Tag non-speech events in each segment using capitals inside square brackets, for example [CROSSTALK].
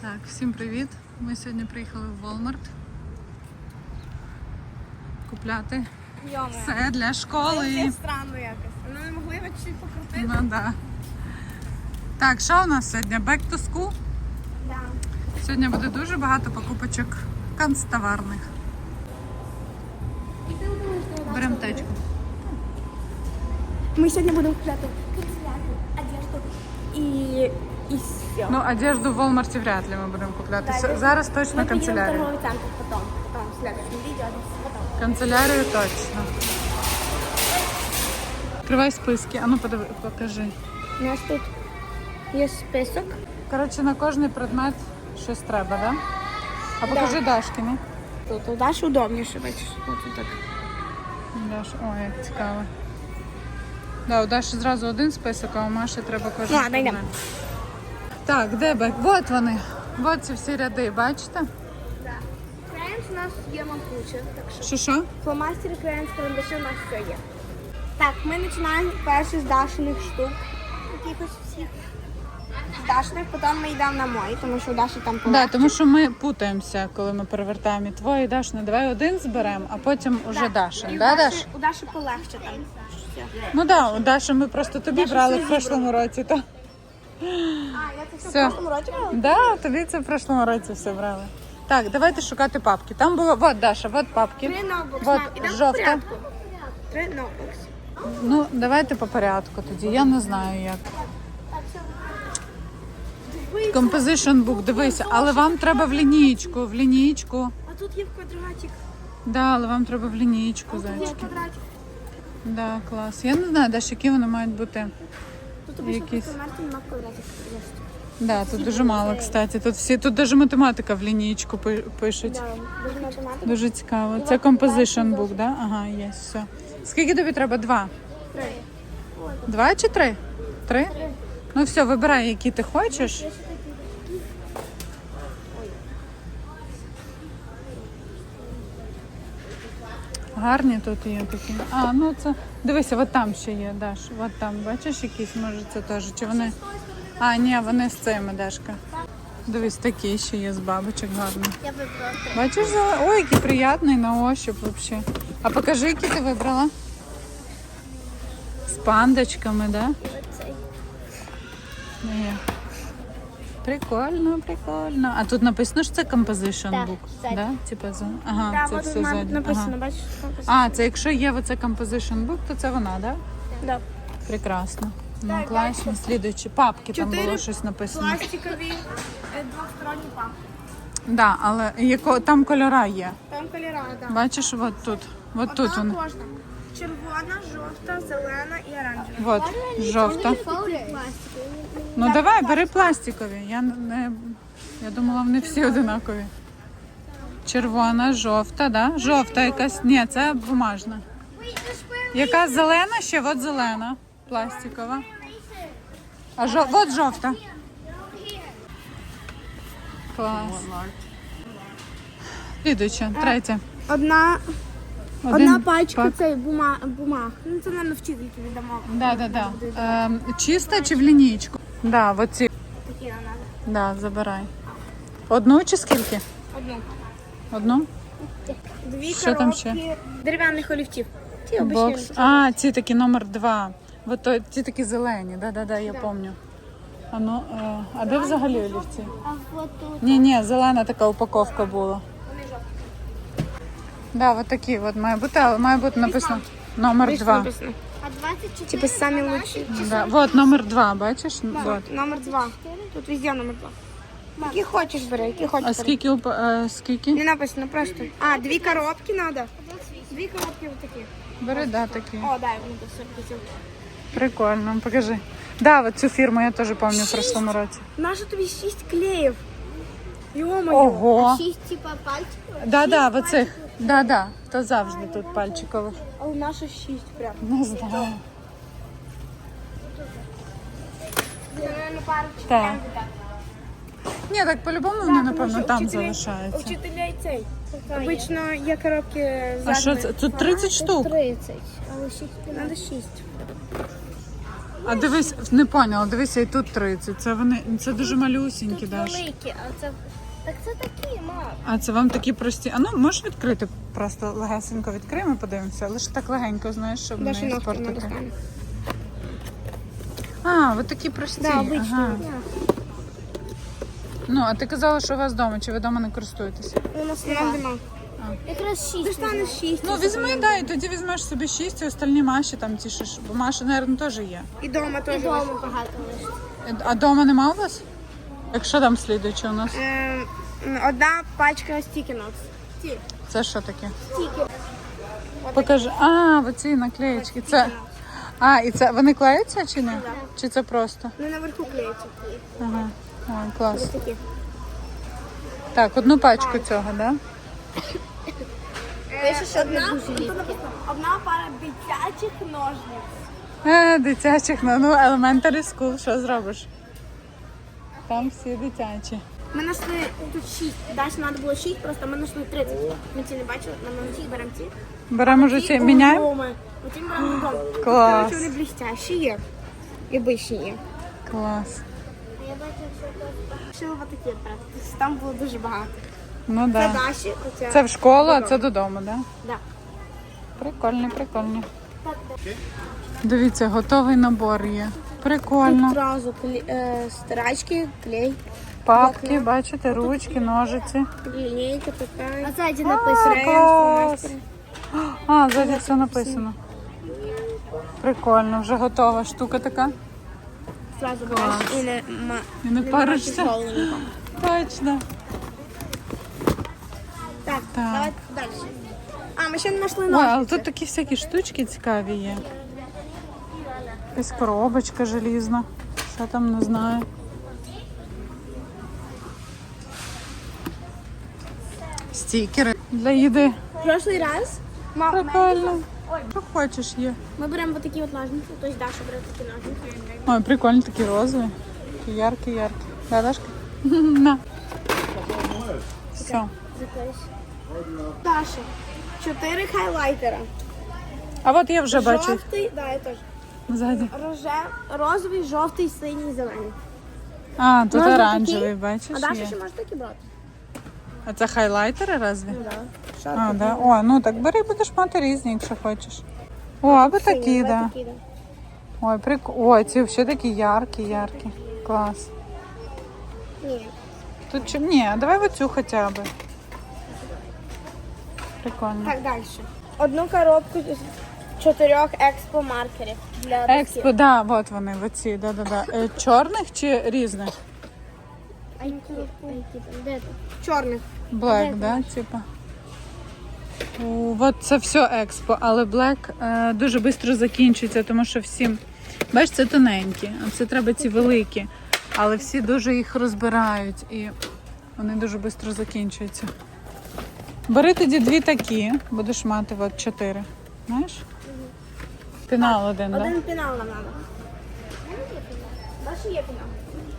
Так, всім привіт. Ми сьогодні приїхали в Walmart купляти Йомо. все для школи. Це странно якось. Ну не могли чуть покрутити? Ну да. Так, що у нас сьогодні? Back to school. Да. Сьогодні буде дуже багато покупочок канцтоварних. Беремо течку. Ми сьогодні будемо купляти канцелярію, одежду і, і все. Ну, одежду в Walmart вряд ли ми будемо купляти. С- Зараз точно Ми поїдемо в канцелярію. торговий центр потім. Потім, в следующем відео, десь потім. Канцелярію точно. Відкривай списки. А ну подиви, покажи. У нас тут є список. Коротше, на кожний предмет щось треба, так? Да? А покажи Дашкини. Тут у Даші удобніше, бачиш. Тут так. Даш, ой, як цікаво. Да, у Даші зразу один список, а у Маші треба кожен. Ну, ладно, йдемо. предмет. Так, де бек? Вот вони. Вот ці всі ряди, бачите? Краєнс у нас є мампуче, так що. Що що? Фломастери, краєнс, карандаші у нас все є. Так, ми починаємо перше з Дашиних штук. Якихось всіх. З Дашиних, потім ми йдемо на мої, тому що у Даші там Да, полегше. тому що ми путаємося, коли ми перевертаємо і твої і Дашини. Давай один зберемо, а потім уже Дашин. І Да, у Даш? Даші, у Даші полегше там. Все. Ну да, у Даші ми просто тобі брали в прошлому році. То. А, я це все, Все. в прошлому році брала? Да, тобі це в прошлому році все брали. Так, давайте шукати папки. Там було, вот Даша, вот папки. Три Мам, ідемо по жовта. порядку. Три ноутбукс. Ну, давайте по порядку тоді. Я не знаю як. Composition book, дивися, але вам треба в лінійку, в лінійку. А тут є квадратик. Да, але вам треба в лінійку, Тут є зайчики. квадратик. Да, клас. Я не знаю, Даш, які вони мають бути. Обично Якісь. просто на квадратик. Да, тут дуже мало, кстати. Тут всі, тут навіть математика в лінійку пи- пишуть. Да, дуже математика. Дуже цікаво. Це composition book, да? Ага, є, все. Скільки тобі треба? Два? Три. Два чи три? Три? Ну все, вибирай, які ти хочеш. Гарні тут є такі. А, ну це. Дивися, от там ще є, Даш. От там, бачиш, якісь, може, це теж. Чи вони. А, ні, вони з цими, Дашка. Дивись, такі ще є з бабочок гарні. Я вибрала. Бачиш, зеле- ой, який приятний на ощуп взагалі. А покажи, які ти вибрала. З пандочками, да? Прикольно, прикольно. А тут написано, що це composition Так, book. ззаді. Да? Типа, за- ага, Да, це от все тут ззаді. написано, Ага. бачиш? написано. А, це якщо є оце composition book, то це вона, да? Да. Прекрасно. Ну, Так, класно. Слідуючі папки там Чотири було щось написано. Пластикові е, двосторонні папки. Да, але яко, там кольора є. Там кольора, так. Бачиш, от тут. От тут Одна вони. кожна. Червона, жовта, зелена і оранжева. От, жовта. Ну давай, бери пластикові. Я не я думала, вони всі одинакові. Червона, жовта, да? Жовта якась. Ні, це бумажна. Яка зелена ще? От зелена. Пластикова. А жо... от жовта. Клас. Слідуюча, третя. Одна, Один одна пачка пак. цей бума, бумаг. Ну це нам вчительки віддамо. Да, да, да. Ем, чиста чи в лінійку? Да, от ці. Такі нам надо. Да, забирай. Одну чи скільки? Одну. Одну? Дві Що там коробки ще? дерев'яних олівців. Ті Бокс. обичні. А, ці такі номер два. Вот то, ці такі зелені, да, да, да, я пам'ятаю. А ну, е, а де взагалі олівці? А от тут. Ні, ні, зелена така упаковка була. Да, от такі от має бути, але має бути написано номер два. А 24? Типа самі лучші. Да. Вот номер два, бачиш? Вот. Номер два. Тут везде номер два. Які хочеш бери, які хочеш А бери. скільки упа- е, скільки? Не написано, просто. А, дві коробки надо. Дві коробки вот такі. Бери, да, такі. О, дай, мені тут 40 Прикольно, покажи. Да, от цю фірму я теж пам'ятаю в прошлому році. Наша тобі шість клеїв. Йо-моє. Ого. Шість типа пальчиків. Да, да, в оцих. Да, да. То завжди тут пальчикових. А у нас шість прям. Не знаю. Так. Ні, так по-любому вони, напевно, там залишаються. вчителя і цей. Обично є коробки А що це? Тут 30 штук. 30. Але шість Надо шість. А дивись, не поняла, дивися, і тут 30. Це вони, це дуже малюсінькі, Тут Даш. великі, а це... Так це такі, мам. А це вам такі прості. А ну можеш відкрити, просто легесенько відкриємо, подивимося. Лише так легенько, знаєш, щоб Даша не спортити. А, ви такі прості. Да, обичні. ага. Ну, а ти казала, що у вас вдома, чи ви вдома не користуєтеся? У нас нема. Якраз шість. Шість. Ну, візьми, да, і тоді візьмеш собі шість, і остальні Маші там ті, що ж- бо Маша, мабуть, теж є. І дома теж. І дома багато лише. А вдома нема у вас? Якщо там слідуючи у нас? Ем, Одна пачка стікінокс. Ті. Це що таке? Стіки. Покажи. А, оці наклеєчки. Це. А, і це вони клеються чи ні? Чи це просто? Ну наверху клеїться. Ага. Ой, клас. Ось такі. Так, одну пачку цього, да? Пише, що одна, одна пара дитячих ножниць. Е, дитячих, ну, ну elementary school, що зробиш? Там всі дитячі. Ми знайшли тут шість. Далі треба було шість, просто ми знайшли 30. Ми ці не бачили, нам ці беремо ці. Беремо вже ці, міняємо? Ми беремо додому. Клас. Коротше, вони блістящі є. І биші є. Клас. Я бачила, що Шили вот такі брати. Там було дуже багато. Ну Це да. Даші. Це в школу, а це додому, да? Да. Прикольно, прикольно. Дивіться, готовий набор є. Прикольно. Одразу е, стирачки, клей, Папки, бачите, ручки, ножиці. лінійка така. А ззаді написано. А, ззаді все написано. Прикольно, вже готова штука така. Зразу Клас. бачиш і не. І не паришся. Точно. Так, Так. давай далі. А, ми ще не знайшли Ой, але ножниці. тут такі всякі штучки цікаві є. Якась коробочка желізна. Що там, не знаю. Стікери для їди. Прошлий раз ма- Прикольно. Що хочеш є. ми беремо вот такі от ножниці, тобто Даша бере такі ножниці. Ой, прикольно, такі розові. Такі яркі, яркі. Да, Дашка? [LAUGHS] На. Все. Даша, чотири хайлайтера. А от я вже бачу Жовтий, да, я теж. ззаді. Роже... Розовий, жовтий, синій, зелений. А, тут Можна оранжевий, такі? бачиш? А Даша є. ще може такі брати? А це хайлайтери разві? Ну, да. А, да. О, ну так бери, будеш мати різні, якщо хочеш. О, або такі, да. такі, да. Ой, прик... Ой, ці взагалі такі яркі, яркі. Клас. Ні. Тут чи... Ні, давай оцю хоча б. Прикольно. Так, далі. Одну коробку з чотирьох експо-маркерів для Експо, да, от вони, оці, да, да, да. Е, чорних чи різних? А які там? Де там? Чорних. Black, да, типа. От це все експо, але Black е, дуже швидко закінчується, тому що всім. Бачиш, це тоненькі, а це треба ці великі. Але всі дуже їх розбирають і вони дуже швидко закінчуються. Бери тоді дві такі, будеш мати от чотири. Знаєш? Пінал один, так? Да? Один пінал нам треба. Далі є пінал.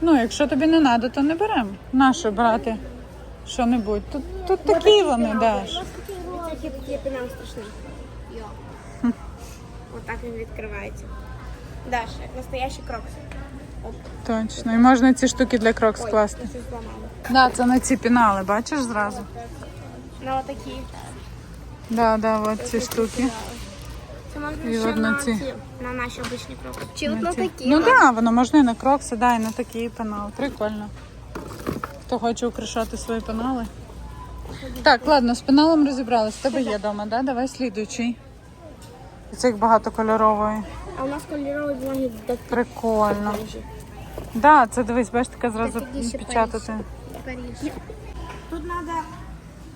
Ну, якщо тобі не треба, то не беремо. Нащо брати що-небудь? Тут, тут такі вони, Даш. Це такий пінал страшний. Йо. Отак він відкривається. Далі, настоящі крокси. Оп. Точно. І можна ці штуки для крок Ой, скласти. зламала. Да, це на ці пінали, бачиш зразу? На отакі. Да, да, от ці штуки. Це можна І ще от на на ці. ці. На наші обичні крокси. Чи от На ці. такі. Ну так, да, воно можна і на крокси, да, і на такі пенали. Прикольно. Хто хоче украшати свої пенали. Так, ладно, з пеналом розібрались. В тебе є вдома, да? Давай слідуючий. І як багатокольорової. А у нас кольорові блоги до Прикольно. Да, це дивись, бачиш, таке зразу ще печатати. Париж. Тут треба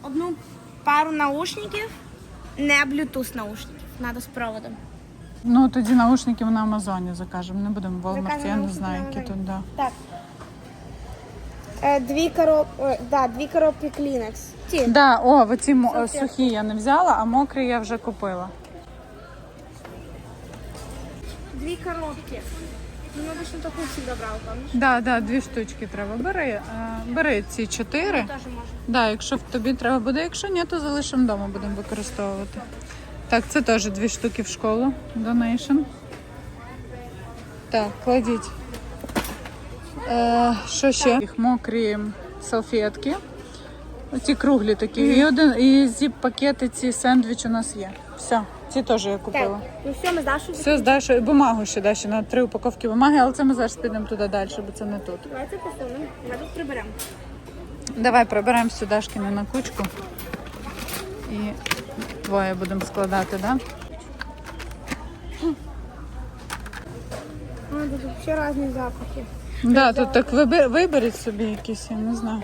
одну пару наушників, не Bluetooth наушників. Треба з проводом. Ну тоді наушників на Амазоні закажемо. Не будемо в Walmart, я не знаю, які тут, да. Так. Е, дві, короб... Ой, да, дві коробки Kleenex. Ті. Да, о, оці мо- сухі я не взяла, а мокрі я вже купила. Дві коробки. Ну, обычно таку завжди брали, пам'ятаєш? Да, да, дві штучки треба. Бери, е, бери ці чотири. Можна. Да, якщо тобі треба буде, якщо ні, то залишимо вдома, будемо використовувати. Так, це теж дві штуки в школу. Donation. Так, кладіть. Е, що ще? Їх Мокрі салфетки. Оці круглі такі. І один і зіп-пакети ці сендвіч у нас є. Все, ці теж я купила. Так, ну все, ми з Дашою. Все, з Дашою, бумагу ще Даші на три упаковки бумаги, але це ми зараз підемо туди далі, бо це не тут. Давайте посунемо. Ми тут приберемо. Давай приберемо всю Дашкину на кучку. І двоє будемо складати, так? Да? А, тут ще різні запахи. Да, тут так вибер, виберіть собі якісь, я не знаю.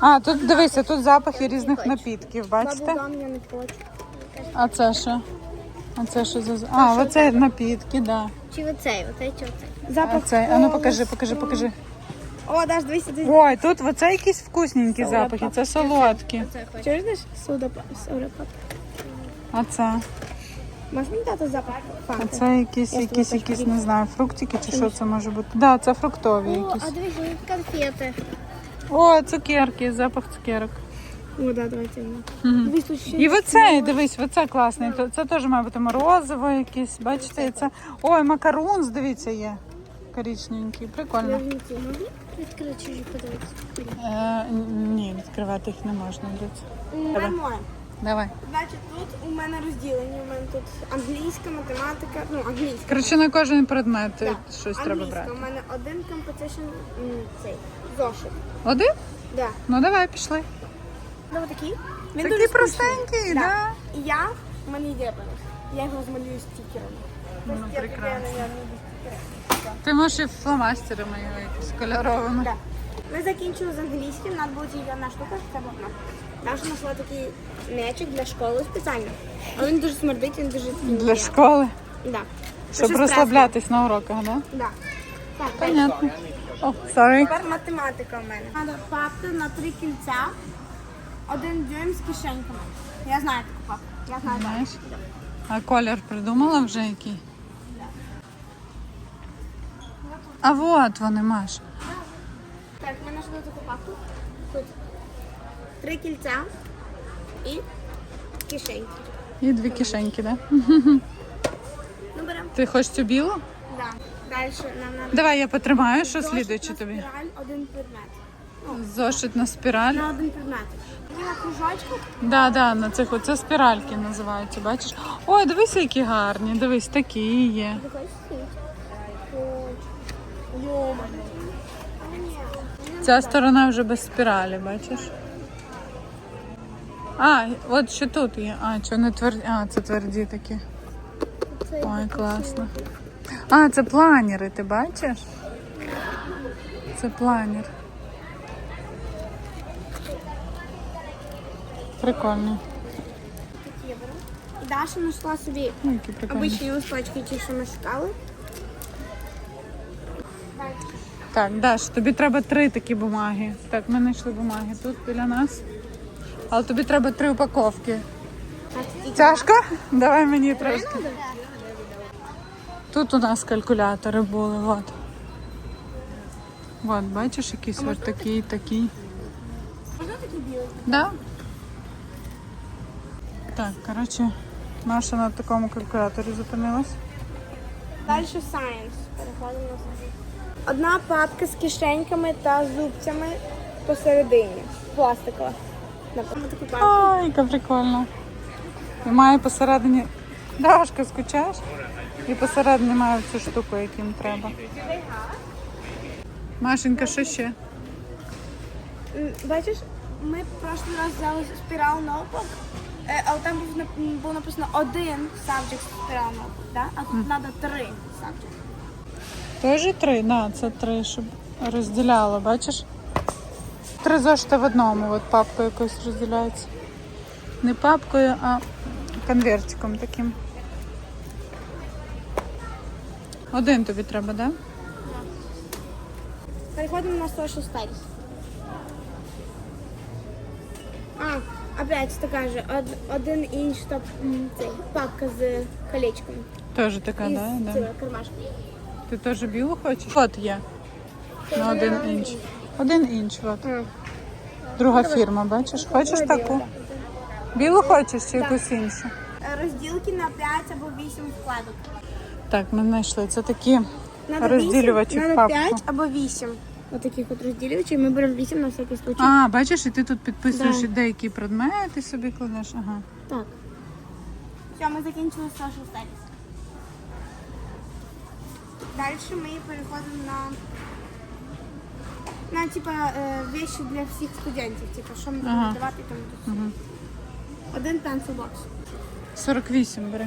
А, тут дивися, тут запахи різних напітків, бачите? Бабугам я не хочу. А це що? А це що за. А, оце напітки, да. Чи оцей, оцей чи оцей? Запах. це, а ну покажи, покажи, покажи. О, Даш, дивися, дивися. Ой, тут оце якісь вкусненькі запахи, це солодкі. Чуєш, Даш? Сода, сода. А це? Мені дати запах А це якісь, якісь, якісь, не знаю, фруктики чи що це може бути. Да, це фруктові О, якісь. а дивись, конфети. О, цукерки, запах цукерок. О, да, давайте. І оцей, дивись, оце класний. То- Це теж має бути морозиво якесь. Бачите, і це. Ой, макарунс, дивіться, є. Коричненький, прикольно. Відкрити чужі подивитися. Е, ні, відкривати їх не можна. дивіться. Нормально. Давай. Значить, тут у мене розділення. У мене тут англійська, математика, ну, англійська. Коротше, на кожен предмет Так. щось треба Англійська. брати. У мене один competition, м, цей, зошит. Один? Да. Ну давай, пішли. Ну, такий. Він Такий дуже простенький, да. І я, у мене є пенис. Я його змалюю стікерами. Ну, прекрасно. я, наверно, буду стікерами. Ти можеш і фломастерами його якось кольоровими. Да. Ми закінчили з англійським, нас була тільки одна штука, це одна. Наша знайшла такий м'ячик для школи спеціально. Але він дуже смердить, він дуже Для школи. Да. Щоб Дуже розслаблятись на уроках, да? страшно. Да. Так, Понятно. О, sorry. Тепер математика в мене. Треба папки на три кільця, один дюйм з кишеньками. Я знаю таку папку. Я знаю. Знаєш? А колір придумала вже який? А от вони, Маш. Так, ми знайшли таку папку. Тут три кільця і кишеньки. І дві кишеньки, да? Ну, беремо. Ти хочеш цю білу? Да. Далі нам треба Давай я потримаю, що слідуючи на тобі. спіраль, один предмет. Зошит на спіраль. На один предмет. На Да, да, на цих оце спіральки називаються, бачиш? Ой, дивись, які гарні. Дивись, такі є. Ця сторона вже без спіралі, бачиш? А, от що тут є. А, що не тверді. А, це тверді такі. Ой, класно. А, це планери, ти бачиш? Це планер. Прикольно. Такі я. І Даша знайшла собі Ну, які прикольні. обичні листочки, ті, що ми шукали. Так, Даш, тобі треба три такі бумаги. Так, ми знайшли бумаги тут біля нас. Але тобі треба три упаковки. Тяжко? Давай мені трошки. Тут у нас калькулятори були, от. От, бачиш, якийсь от такий, такий. Можна такі білі? Да? Так, коротше, Маша на такому калькуляторі зупинилась. Далі science. Переходимо на science. Одна папка з кишеньками та зубцями посередині. Пластикова. Ой, яка прикольна. І має посередині. Дашка, скучаєш? І посередині має цю штуку, яким треба. Машенька, що ще? Бачиш, ми в прошлий раз взяли спірал ноутбук, е, але там був було написано один subject ноутбук, да? а тут треба три subject. Тоже три? Да, це три, щоб розділяло, бачиш? Три зошити в одному, от папкою якось розділяється. Не папкою, а конвертиком таким. Один тобі треба, так? Да? Переходимо на social studies. А, опять така же, од, один інч м, цей, папка з колечком. Теж така, І да? да? Ти теж білу хочеш? От є. На один інч. Один інч, от. Друга фірма, бачиш? Хочеш таку? Білу хочеш чи якусь іншу? Е, Розділки на 5 або 8 вкладок. Так, ми знайшли. Це такі Надо Розділювачі в надо папку. 5 або 8. Отаких от розділювачів. Ми беремо 8 на всякий случай. А, бачиш, і ти тут підписуєш Да. деякі предмети собі кладеш. Ага. Так. Все, ми закінчили social studies. Далі ми переходимо на на типа е, вещи для всіх студентів. Типа, що ми будемо Ага. давати там. Ага. Один pencil box. 48 бери.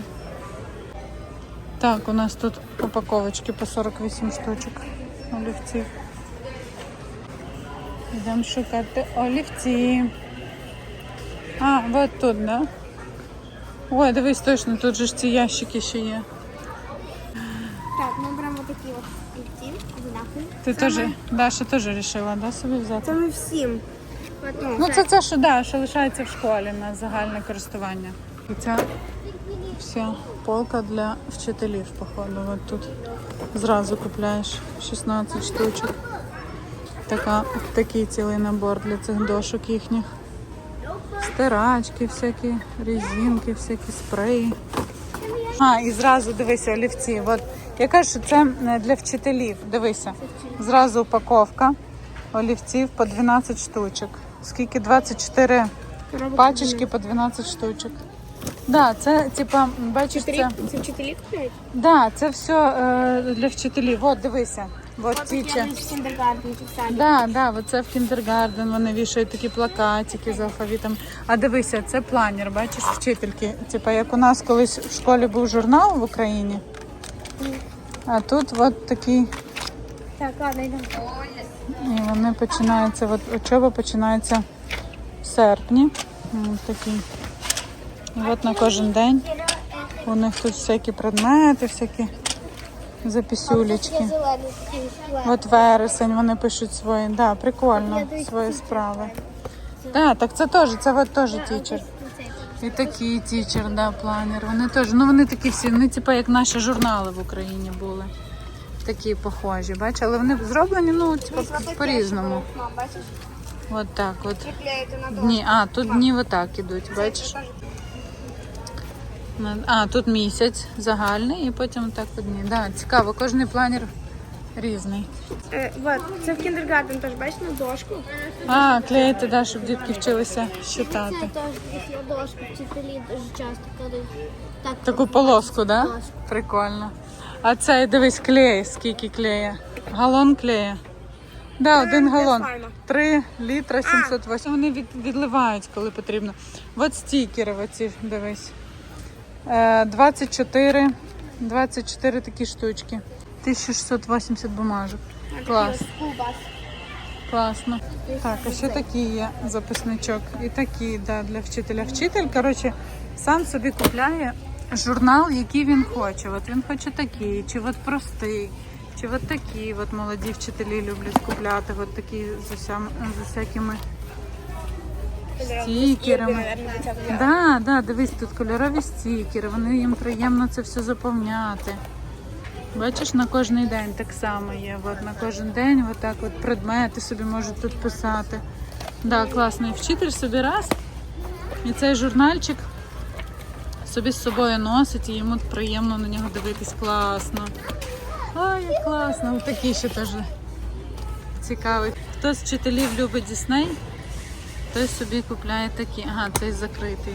Так, у нас тут упаковочки по 48 штучок олівців. Йдемо шукати олівці. А, от тут, да? Ой, дивись, точно, тут же ж ці ящики ще є. Так, ми беремо такі от олівці. Ти теж, Даша теж вирішила, да, собі взяти? Це ми всім. Ну, це це, що, да, що лишається в школі на загальне користування. І ця вся полка для вчителів, походу. От тут зразу купляєш 16 штучок. Така, такий цілий набор для цих дошок їхніх. Стирачки, всякі резинки, всякі спреї. А, і зразу дивися, олівці. От я кажу, що це е, для вчителів. Дивися. Зразу упаковка олівців по 12 штучок. Скільки? 24 Коробок пачечки по 12 штучок. Да, це типа, бачиш, це, Це вчителі купляють? да, це все е, для вчителів. От дивися. От От ті такі чи- вони в. Да, да, оце в кіндергарден вони вішають такі плакатики з алфавітом. А дивися, це планер, бачиш, вчительки. Типа як у нас колись в школі був журнал в Україні. А тут от такий, Так, ладно, йдемо. і вони починаються, от учоба починається в серпні. М, Такий. І от на кожен день у них тут всякі предмети, всякі такий флаг. От вересень вони пишуть свої. Да, прикольно, свої справи. Да, так це теж, це от теж тічер. І такий тічер, да, планер. Вони теж, ну вони такі всі, вони типу як наші журнали в Україні були. Такі похожі, бачиш, але вони зроблені, ну, типу, по-різному. От так от. Дні, а, тут дні отак ідуть, бачиш? На- А, тут місяць загальний і потім так от дні. Да, цікаво, кожний планер різний. Е, вот, це в кіндергарден теж, бачиш, на дошку. А, клеїти, да, щоб дітки вчилися Це читати. теж такі дошки, вчителі дуже часто кладуть. Так, Таку полоску, да? Прикольно. А це дивись, клей, скільки клея. Галон клея. Да, один галон. 3 літра 708. Вони від, відливають, коли потрібно. От стікери, оці, дивись. Е, 24, 24 такі штучки. 1680 бумажок. Клас. Класно. Так, а ще такі є записничок. І такі, да, для вчителя. Вчитель, коротше, сам собі купляє журнал, який він хоче. От він хоче такий, чи от простий, чи от такі. От молоді вчителі люблять купляти, от такі з усякими стікерами. Да, да, дивись, тут кольорові стікери, вони їм приємно це все заповняти. Бачиш, на кожний день так само є. От на кожен день отак от предмети собі можуть тут писати. Да, класно. І вчитель собі раз. І цей журнальчик собі з собою носить і йому приємно на нього дивитись. Класно. Ой, як класно. Такий ще теж цікавий. Хто з вчителів любить Дісней, той собі купляє такі. Ага, цей закритий.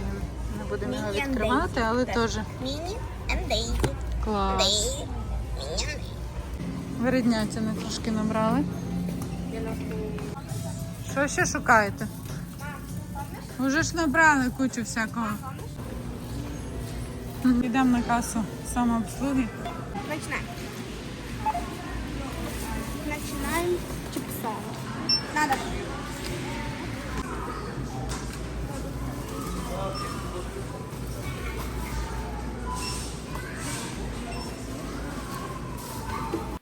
Не будемо його відкривати, але теж Міні and клас. Виріднятини трошки набрали. Що ще шукаєте? Уже ж набрали кучу всякого. Йдемо на касу самообслуги. Починаємо. Починаємо чіпсом. Надо.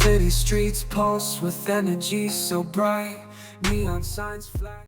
City streets pulse with energy so bright. Neon signs flash.